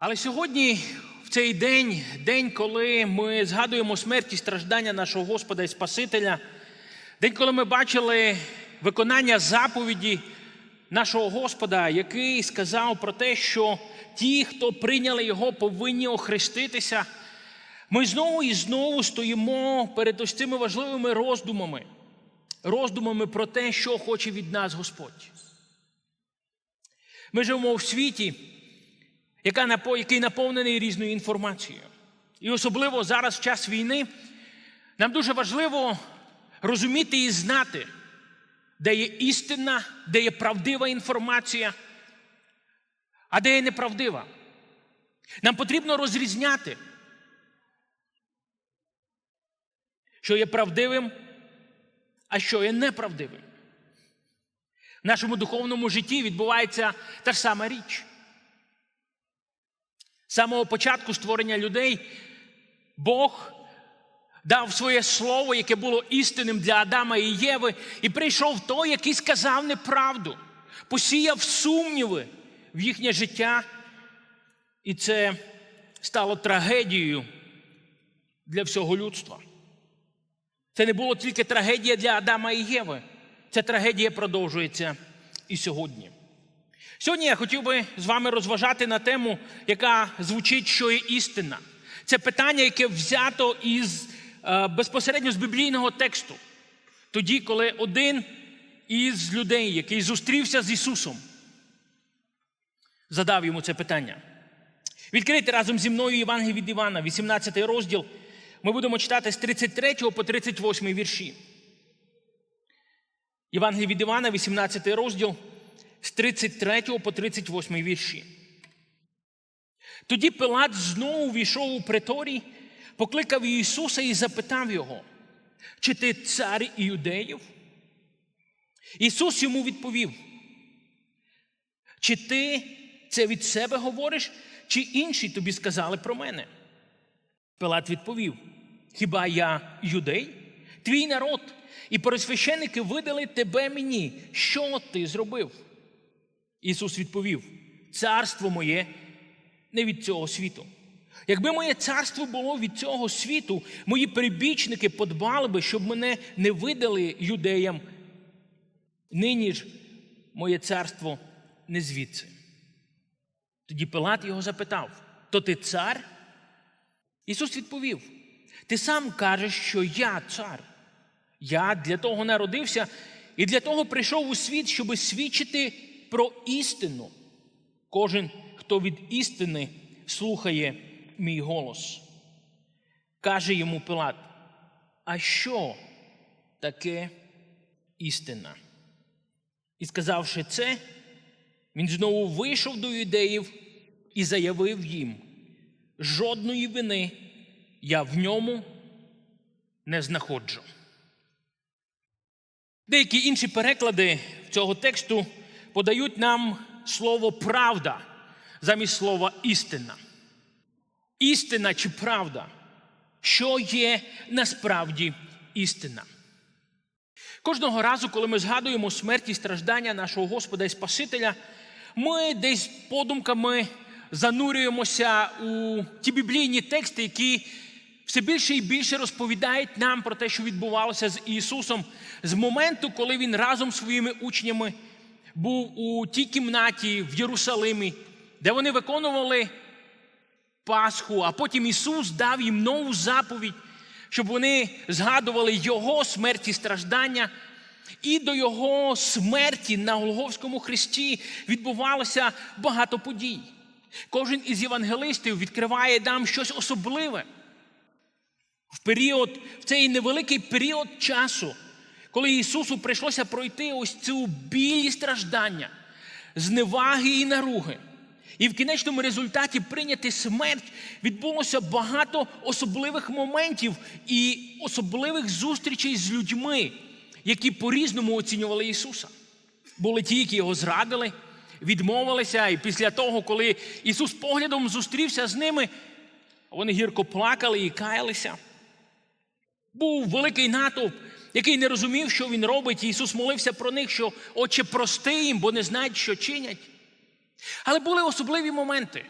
Але сьогодні, в цей день, день, коли ми згадуємо смерть і страждання нашого Господа і Спасителя, день, коли ми бачили виконання заповіді нашого Господа, який сказав про те, що ті, хто прийняли Його, повинні охреститися. Ми знову і знову стоїмо перед ось цими важливими роздумами, роздумами про те, що хоче від нас Господь. Ми живемо в світі, який наповнений різною інформацією. І особливо зараз, в час війни, нам дуже важливо розуміти і знати, де є істинна, де є правдива інформація, а де є неправдива. Нам потрібно розрізняти, що є правдивим, а що є неправдивим. В нашому духовному житті відбувається та ж сама річ. З самого початку створення людей Бог дав своє слово, яке було істинним для Адама і Єви, і прийшов той, який сказав неправду, посіяв сумніви в їхнє життя, і це стало трагедією для всього людства. Це не було тільки трагедія для Адама і Єви. Ця трагедія продовжується і сьогодні. Сьогодні я хотів би з вами розважати на тему, яка звучить, що є істина. Це питання, яке взято із е, безпосередньо з біблійного тексту. Тоді, коли один із людей, який зустрівся з Ісусом, задав йому це питання. Відкрийте разом зі мною Євангеліє від Івана, 18 розділ. Ми будемо читати з 33 по 38 вірші. Євангеліє від Івана, 18 розділ, з 33 по 38 вірші. Тоді Пилат знову війшов у приторій, покликав Ісуса і запитав його, чи ти цар іудеїв? Ісус йому відповів, чи ти це від себе говориш, чи інші тобі сказали про мене? Пилат відповів: Хіба я юдей? Твій народ і пересвященники видали тебе мені. Що ти зробив? Ісус відповів: Царство моє не від цього світу. Якби моє царство було від цього світу, мої прибічники подбали би, щоб мене не видали юдеям. Нині ж моє царство не звідси. Тоді Пилат його запитав: То ти цар? Ісус відповів: Ти сам кажеш, що я цар. Я для того народився і для того прийшов у світ, щоби свідчити про істину. Кожен, хто від істини слухає мій голос. Каже йому Пилат: А що таке істина? І сказавши це, він знову вийшов до юдеїв і заявив їм: жодної вини я в ньому не знаходжу. Деякі інші переклади цього тексту подають нам слово правда замість слова істина. Істина чи правда, що є насправді істина. Кожного разу, коли ми згадуємо смерть і страждання нашого Господа і Спасителя, ми десь подумками занурюємося у ті біблійні тексти, які все більше і більше розповідають нам про те, що відбувалося з Ісусом з моменту, коли Він разом з своїми учнями був у тій кімнаті в Єрусалимі, де вони виконували Пасху, а потім Ісус дав їм нову заповідь, щоб вони згадували Його смерть і страждання. І до Його смерті на Голговському хресті відбувалося багато подій. Кожен із євангелистів відкриває нам щось особливе. В період, в цей невеликий період часу, коли Ісусу прийшлося пройти ось цю білі страждання, зневаги і наруги. І в кінечному результаті прийняти смерть відбулося багато особливих моментів і особливих зустрічей з людьми, які по-різному оцінювали Ісуса. Були ті, які його зрадили, відмовилися, і після того, коли Ісус поглядом зустрівся з ними, вони гірко плакали і каялися. Був великий натовп, який не розумів, що він робить. І Ісус молився про них, що Отче, прости їм, бо не знають, що чинять. Але були особливі моменти.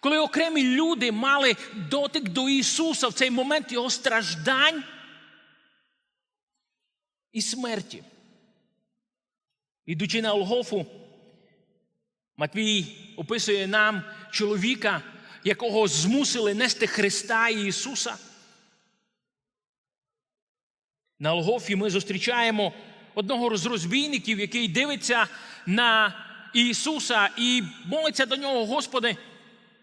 Коли окремі люди мали дотик до Ісуса в цей момент Його страждань і смерті. Ідучи на Олгофу, Матвій описує нам чоловіка, якого змусили нести Христа і Ісуса. На Олгофі ми зустрічаємо одного з розбійників, який дивиться на Ісуса і молиться до нього, Господи,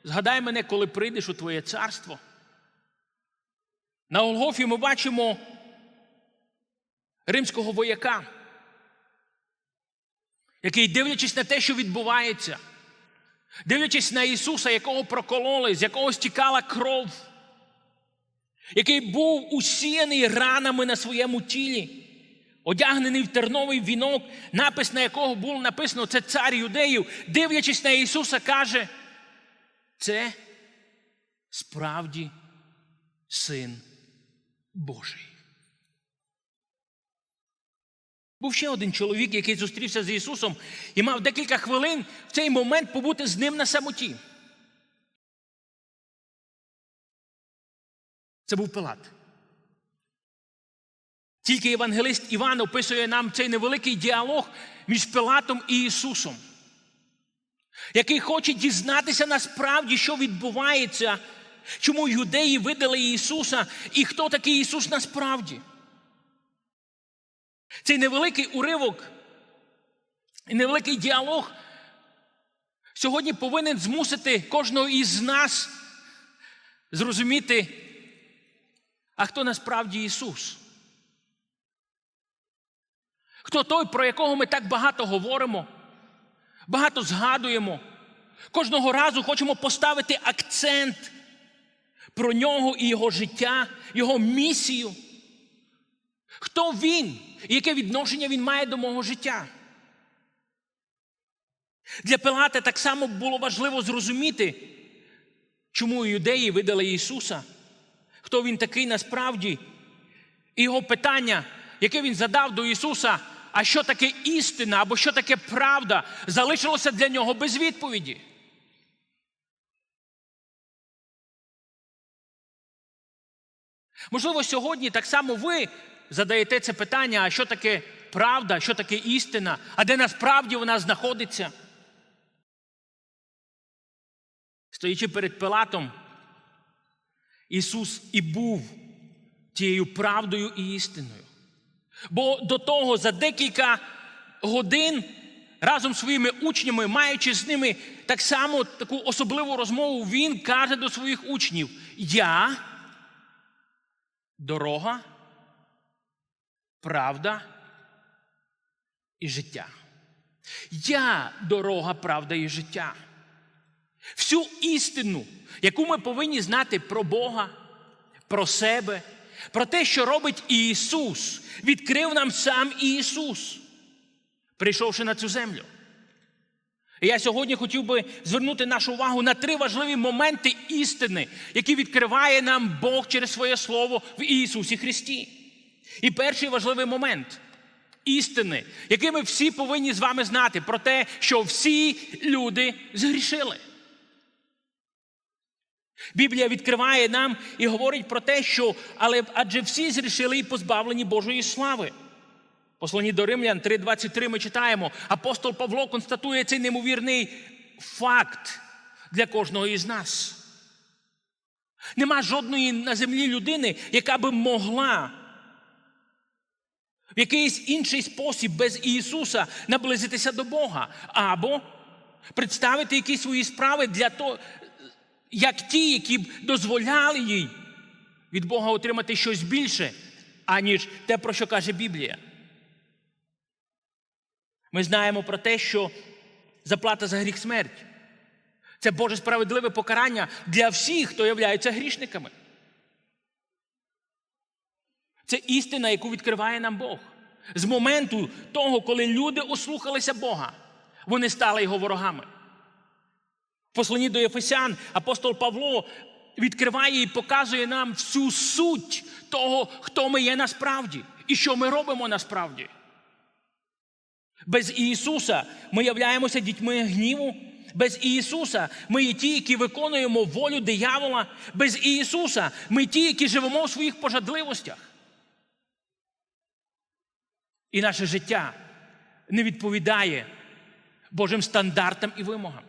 згадай мене, коли прийдеш у Твоє царство. На Голгофі ми бачимо римського вояка, який, дивлячись на те, що відбувається, дивлячись на Ісуса, якого прокололи, з якого стікала кров, який був усіяний ранами на своєму тілі, одягнений в терновий вінок, напис на якого було написано це цар юдеїв, дивлячись на Ісуса, каже, це справді син Божий. Був ще один чоловік, який зустрівся з Ісусом і мав декілька хвилин в цей момент побути з ним на самоті. Це був Пилат. Тільки євангелист Іван описує нам цей невеликий діалог між Пилатом і Ісусом, який хоче дізнатися насправді, що відбувається, чому юдеї видали Ісуса і хто такий Ісус насправді. Цей невеликий уривок і невеликий діалог сьогодні повинен змусити кожного із нас зрозуміти, а хто насправді Ісус. Хто той, про якого ми так багато говоримо, багато згадуємо, кожного разу хочемо поставити акцент про нього і його життя, його місію. Хто він і яке відношення він має до мого життя? Для Пилата так само було важливо зрозуміти, чому юдеї видали Ісуса, хто він такий насправді, і його питання, яке він задав до Ісуса, а що таке істина або що таке правда, залишилося для нього без відповіді. Можливо, сьогодні так само ви задаєте це питання, а що таке правда, що таке істина, а де насправді вона знаходиться. Стоячи перед Пилатом, Ісус і був тією правдою і істиною. Бо до того за декілька годин разом з своїми учнями, маючи з ними так само таку особливу розмову, він каже до своїх учнів: Я дорога, правда і життя. Я дорога, правда і життя. Всю істину, яку ми повинні знати про Бога, про себе, про те, що робить Ісус, відкрив нам сам Ісус, прийшовши на цю землю. І я сьогодні хотів би звернути нашу увагу на три важливі моменти істини, які відкриває нам Бог через своє Слово в Ісусі Христі. І перший важливий момент істини, який ми всі повинні з вами знати, про те, що всі люди згрішили. Біблія відкриває нам і говорить про те, що але адже всі зрішили і позбавлені Божої слави. Послані до Римлян 3:23 ми читаємо. Апостол Павло констатує цей неймовірний факт для кожного із нас. Нема жодної на землі людини, яка би могла в якийсь інший спосіб без Ісуса наблизитися до Бога або представити якісь свої справи для того, як ті, які б дозволяли їй від Бога отримати щось більше, аніж те, про що каже Біблія. Ми знаємо про те, що заплата за гріх смерть. Це Боже справедливе покарання для всіх, хто являється грішниками. Це істина, яку відкриває нам Бог. З моменту того, коли люди ослухалися Бога, вони стали його ворогами. Посланні до Єфесян апостол Павло відкриває і показує нам всю суть того, хто ми є насправді і що ми робимо насправді. Без Ісуса ми являємося дітьми гніву, Без Ісуса ми є ті, які виконуємо волю диявола. Без Ісуса ми ті, які живемо в своїх пожадливостях. І наше життя не відповідає Божим стандартам і вимогам.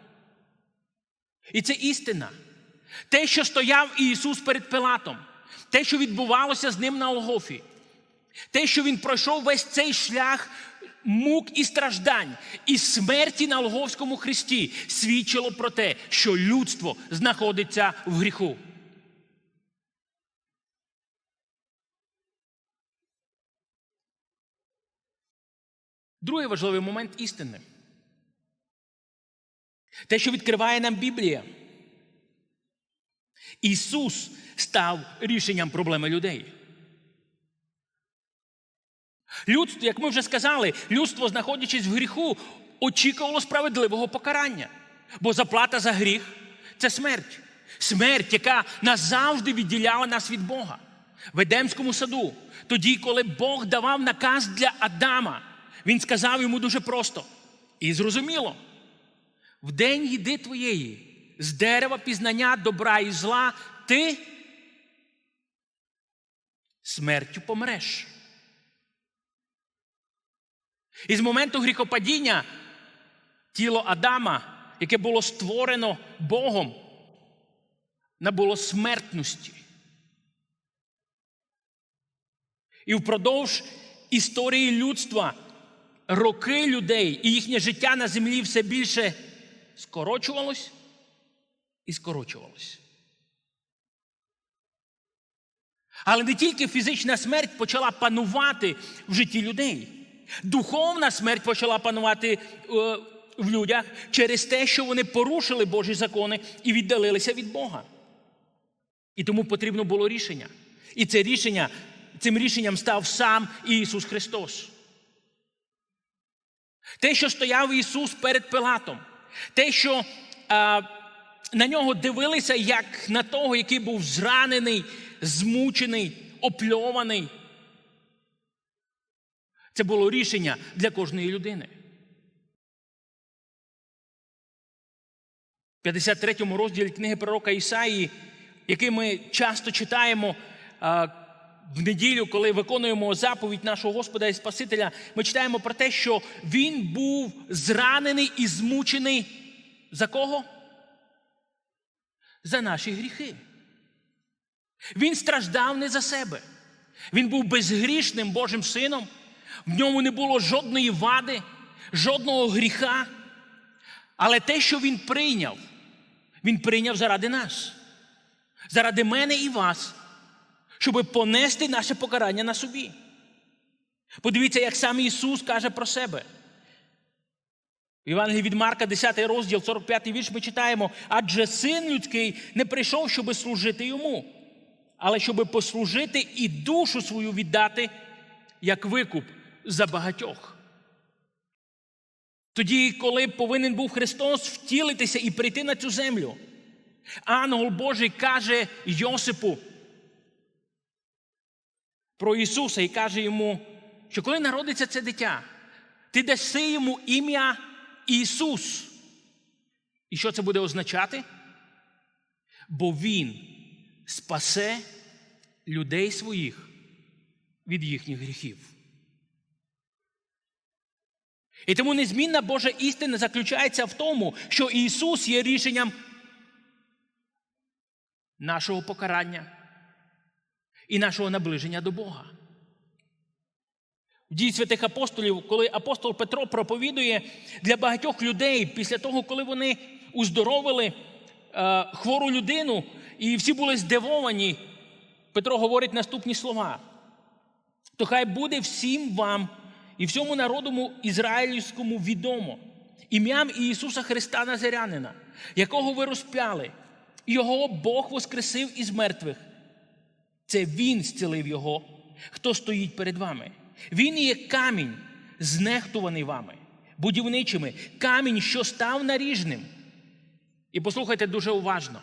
І це істина. Те, що стояв Ісус перед Пилатом, те, що відбувалося з ним на Олгофі, те, що Він пройшов весь цей шлях мук і страждань, і смерті на Олговському хресті, свідчило про те, що людство знаходиться в гріху. Другий важливий момент істини. Те, що відкриває нам Біблія. Ісус став рішенням проблеми людей. Людство, як ми вже сказали, людство, знаходячись в гріху, очікувало справедливого покарання. Бо заплата за гріх це смерть. Смерть, яка назавжди відділяла нас від Бога. В Едемському саду, тоді, коли Бог давав наказ для Адама, він сказав йому дуже просто і зрозуміло: в день їди твоєї, з дерева пізнання добра і зла, ти смертю помреш. І з моменту гріхопадіння тіло Адама, яке було створено Богом, набуло смертності. І впродовж історії людства роки людей і їхнє життя на землі все більше скорочувалось і скорочувалось. Але не тільки фізична смерть почала панувати в житті людей. Духовна смерть почала панувати е, в людях через те, що вони порушили Божі закони і віддалилися від Бога. І тому потрібно було рішення. І це рішення, цим рішенням став сам Ісус Христос. Те, що стояв Ісус перед Пилатом, те, що а, на нього дивилися як на того, який був зранений, змучений, опльований. Це було рішення для кожної людини. В 53 розділі книги пророка Ісаї, який ми часто читаємо а, в неділю, коли виконуємо заповідь нашого Господа і Спасителя, ми читаємо про те, що Він був зранений і змучений за кого? За наші гріхи. Він страждав не за себе. Він був безгрішним Божим сином. В ньому не було жодної вади, жодного гріха. Але те, що він прийняв, він прийняв заради нас, заради мене і вас, щоб понести наше покарання на собі. Подивіться, як сам Ісус каже про себе. В Євангелії від Марка, 10 розділ, 45 вірш, ми читаємо, адже син людський не прийшов, щоби служити йому, але щоби послужити і душу свою віддати як викуп за багатьох. Тоді, коли повинен був Христос втілитися і прийти на цю землю, ангел Божий каже Йосипу про Ісуса і каже йому, що коли народиться це дитя, ти даси йому ім'я Ісус. І що це буде означати? Бо Він спасе людей своїх від їхніх гріхів. І тому незмінна Божа істина заключається в тому, що Ісус є рішенням нашого покарання і нашого наближення до Бога. В дії святих апостолів, коли апостол Петро проповідує для багатьох людей після того, коли вони уздоровили е, хвору людину, і всі були здивовані, Петро говорить наступні слова: то хай буде всім вам і всьому народу ізраїльському відомо ім'ям Ісуса Христа Назарянина, якого ви розп'яли, його Бог воскресив із мертвих. Це Він зцілив його, хто стоїть перед вами. Він є камінь, знехтуваний вами, будівничими, камінь, що став наріжним. І послухайте дуже уважно.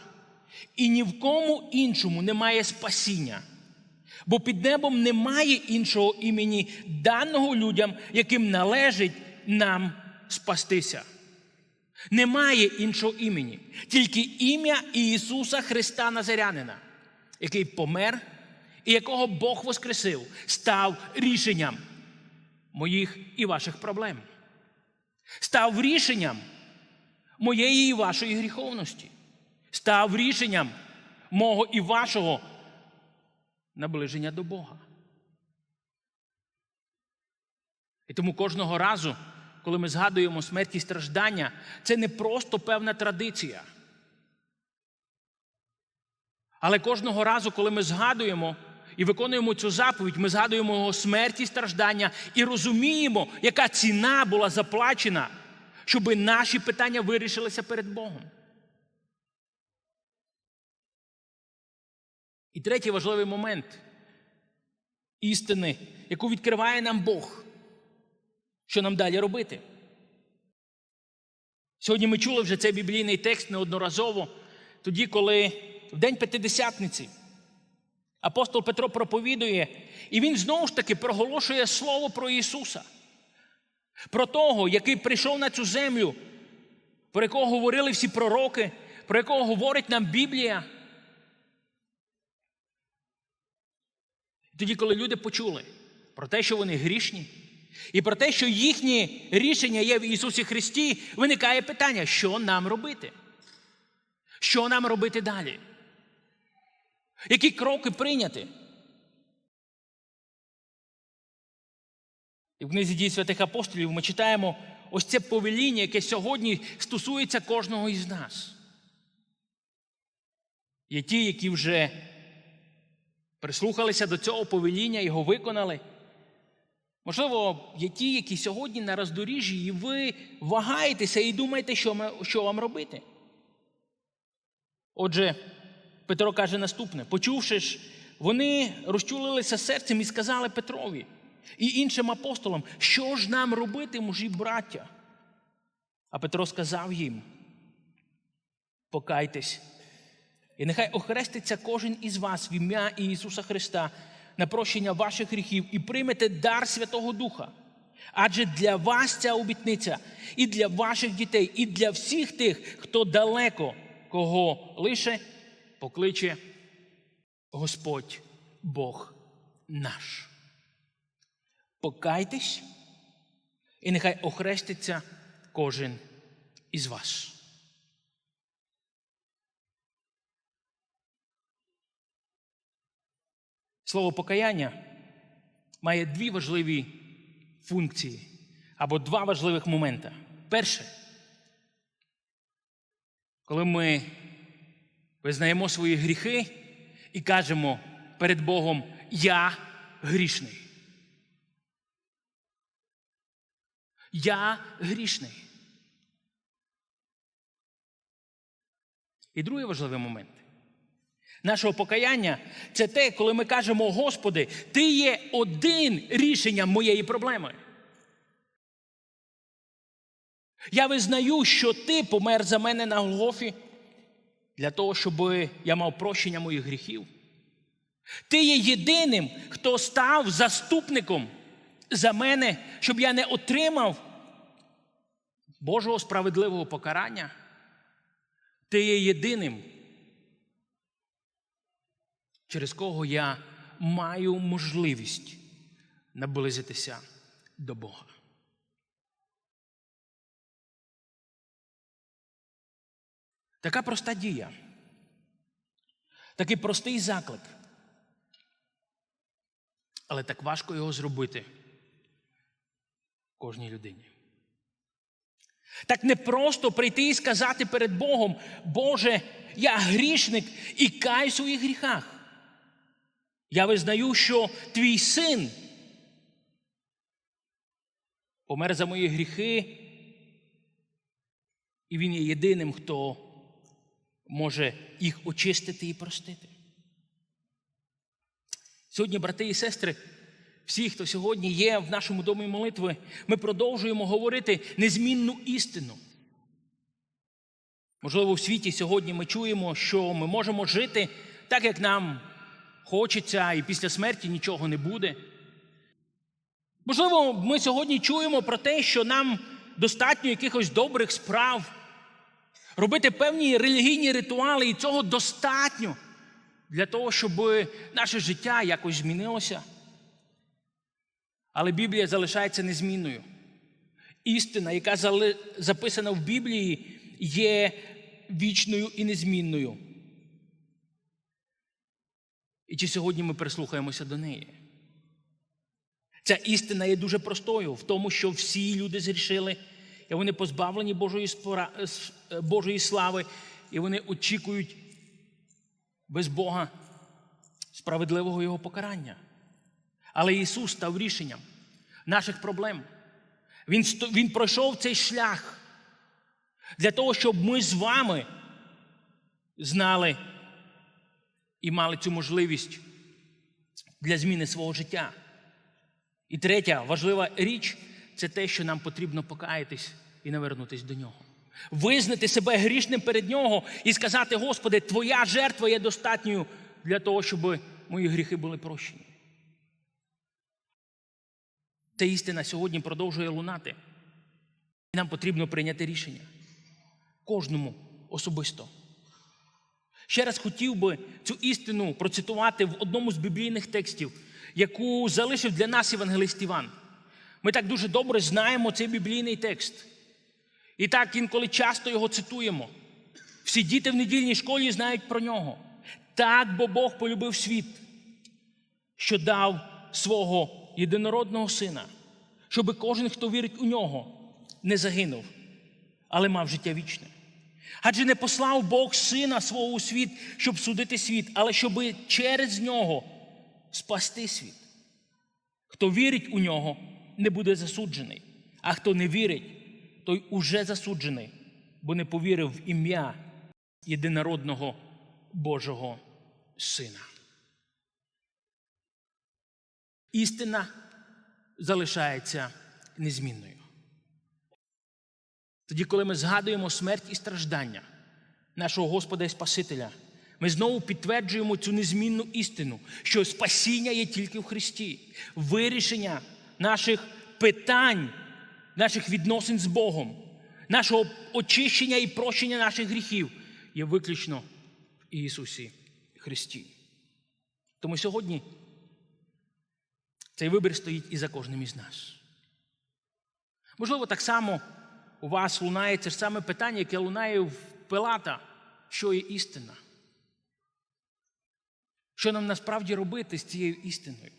І ні в кому іншому немає спасіння, бо під небом немає іншого імені, даного людям, яким належить нам спастися. Немає іншого імені, тільки ім'я Ісуса Христа Назарянина, який помер і якого Бог воскресив, став рішенням моїх і ваших проблем. Став рішенням моєї і вашої гріховності. Став рішенням мого і вашого наближення до Бога. І тому кожного разу, коли ми згадуємо смерть і страждання, це не просто певна традиція. Але кожного разу, коли ми згадуємо і виконуємо цю заповідь, ми згадуємо його смерть і страждання і розуміємо, яка ціна була заплачена, щоб наші питання вирішилися перед Богом. І третій важливий момент істини, яку відкриває нам Бог. Що нам далі робити? Сьогодні ми чули вже цей біблійний текст неодноразово, тоді, коли в День П'ятидесятниці апостол Петро проповідує, і він знову ж таки проголошує слово про Ісуса, про того, який прийшов на цю землю, про якого говорили всі пророки, про якого говорить нам Біблія. Тоді, коли люди почули про те, що вони грішні, і про те, що їхнє рішення є в Ісусі Христі, виникає питання, що нам робити? Що нам робити далі? Які кроки прийняти? І в книзі дій святих апостолів ми читаємо ось це повеління, яке сьогодні стосується кожного із нас. Є ті, які вже прислухалися до цього повеління, його виконали. Можливо, є ті, які сьогодні на роздоріжжі, і ви вагаєтеся і думаєте, що, ми, що вам робити. Отже, Петро каже наступне: почувши ж, вони розчулилися серцем і сказали Петрові і іншим апостолам, що ж нам робити, мужі браття? А Петро сказав їм: покайтесь, і нехай охреститься кожен із вас в ім'я Ісуса Христа на прощення ваших гріхів і приймете дар Святого Духа. Адже для вас ця обітниця і для ваших дітей, і для всіх тих, хто далеко, кого лише покличе Господь Бог наш. Покайтесь, і нехай охреститься кожен із вас. Слово покаяння має дві важливі функції або два важливих моменти. Перше, коли ми визнаємо свої гріхи і кажемо перед Богом Я грішний. Я грішний. І другий важливий момент нашого покаяння це те, коли ми кажемо, Господи, Ти є один рішенням моєї проблеми. Я визнаю, що Ти помер за мене на Голгофі для того, щоб я мав прощення моїх гріхів. Ти є єдиним, хто став заступником за мене, щоб я не отримав Божого справедливого покарання. Ти є єдиним, через кого я маю можливість наблизитися до Бога. Така проста дія, такий простий заклик. Але так важко його зробити кожній людині. Так не просто прийти і сказати перед Богом, Боже, я грішник і кай в своїх гріхах. Я визнаю, що твій син помер за мої гріхи, і він є єдиним, хто може їх очистити і простити. Сьогодні, брати і сестри, всі, хто сьогодні є в нашому домі молитви, ми продовжуємо говорити незмінну істину. Можливо, в світі сьогодні ми чуємо, що ми можемо жити так, як нам хочеться, і після смерті нічого не буде. Можливо, ми сьогодні чуємо про те, що нам достатньо якихось добрих справ, робити певні релігійні ритуали, і цього достатньо для того, щоб наше життя якось змінилося. Але Біблія залишається незмінною. Істина, яка записана в Біблії, є вічною і незмінною. І чи сьогодні ми прислухаємося до неї? Ця істина є дуже простою в тому, що всі люди зрішили, і вони позбавлені Божої, Божої слави, і вони очікують без Бога справедливого Його покарання. Але Ісус став рішенням наших проблем. Він, він пройшов цей шлях для того, щоб ми з вами знали і мали цю можливість для зміни свого життя. І третя важлива річ це те, що нам потрібно покаятись і навернутись до нього. Визнати себе грішним перед нього і сказати: Господи, Твоя жертва є достатньою для того, щоб мої гріхи були прощені. Ця істина сьогодні продовжує лунати. І нам потрібно прийняти рішення. Кожному особисто. Ще раз хотів би цю істину процитувати в одному з біблійних текстів, яку залишив для нас євангелист Іван. Ми так дуже добре знаємо цей біблійний текст. І так інколи часто його цитуємо. Всі діти в недільній школі знають про нього. Так, бо Бог полюбив світ, що дав свого єдинородного сина, щоб кожен, хто вірить у нього, не загинув, але мав життя вічне. Адже не послав Бог сина свого у світ, щоб судити світ, але щоб через нього спасти світ. Хто вірить у нього, не буде засуджений, а хто не вірить, той уже засуджений, бо не повірив в ім'я єдинородного Божого Сина. Істина залишається незмінною. Тоді, коли ми згадуємо смерть і страждання нашого Господа і Спасителя, ми знову підтверджуємо цю незмінну істину, що спасіння є тільки в Христі, вирішення наших питань, наших відносин з Богом, нашого очищення і прощення наших гріхів є виключно в Ісусі Христі. Тому сьогодні цей вибір стоїть і за кожним із нас. Можливо, так само у вас лунає це ж саме питання, яке лунає в Пилата, що є істина. Що нам насправді робити з цією істиною?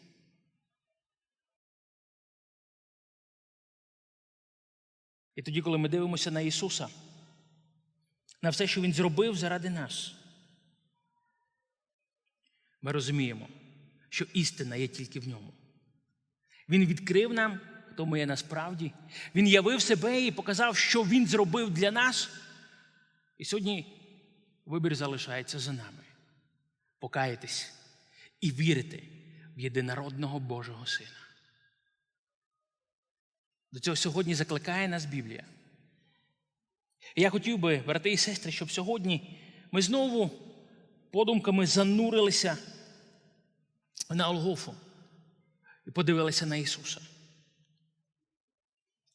І тоді, коли ми дивимося на Ісуса, на все, що Він зробив заради нас, ми розуміємо, що істина є тільки в ньому. Він відкрив нам, хто ми є насправді. Він явив себе і показав, що Він зробив для нас. І сьогодні вибір залишається за нами. Покаятись і вірити в єдинородного Божого Сина. До цього сьогодні закликає нас Біблія. І я хотів би, брати і сестри, щоб сьогодні ми знову подумками занурилися на Олгофу і подивилися на Ісуса.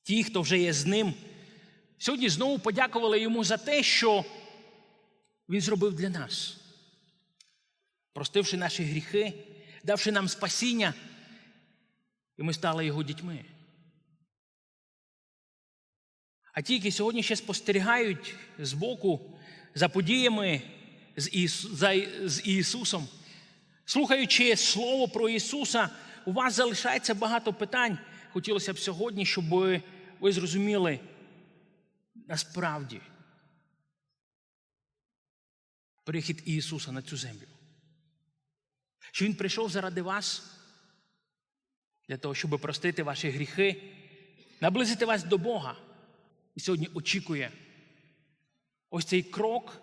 Ті, хто вже є з ним, сьогодні знову подякували йому за те, що Він зробив для нас, простивши наші гріхи, давши нам спасіння, і ми стали його дітьми. А ті, які сьогодні ще спостерігають збоку за подіями з, Ісу, за, з Ісусом, слухаючи Слово про Ісуса, у вас залишається багато питань. Хотілося б сьогодні, щоб ви зрозуміли насправді прихід Ісуса на цю землю. Що Він прийшов заради вас, для того, щоб простити ваші гріхи, наблизити вас до Бога. І сьогодні очікує ось цей крок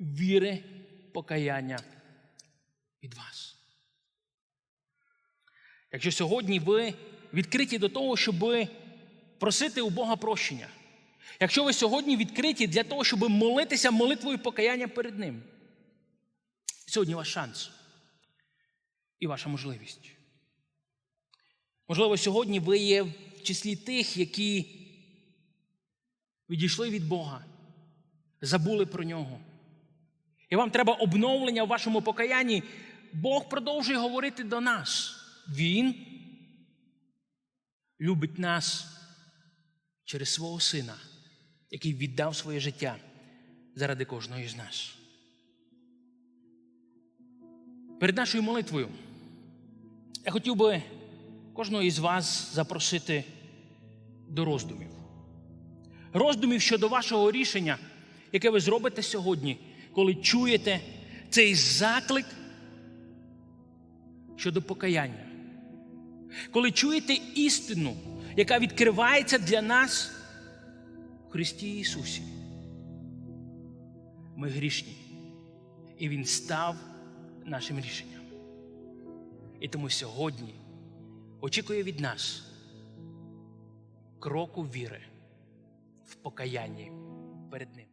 віри, покаяння від вас. Якщо сьогодні ви відкриті до того, щоб просити у Бога прощення, якщо ви сьогодні відкриті для того, щоб молитися молитвою покаяння перед Ним, сьогодні ваш шанс і ваша можливість. Можливо, сьогодні ви є в числі тих, які відійшли від Бога, забули про нього. І вам треба обновлення в вашому покаянні. Бог продовжує говорити до нас. Він любить нас через свого сина, який віддав своє життя заради кожного з нас. Перед нашою молитвою я хотів би кожного із вас запросити до роздумів. Роздумів щодо вашого рішення, яке ви зробите сьогодні, коли чуєте цей заклик щодо покаяння. Коли чуєте істину, яка відкривається для нас в Христі Ісусі. Ми грішні, і Він став нашим рішенням. І тому сьогодні очікує від нас кроку віри в покаянні перед Ним.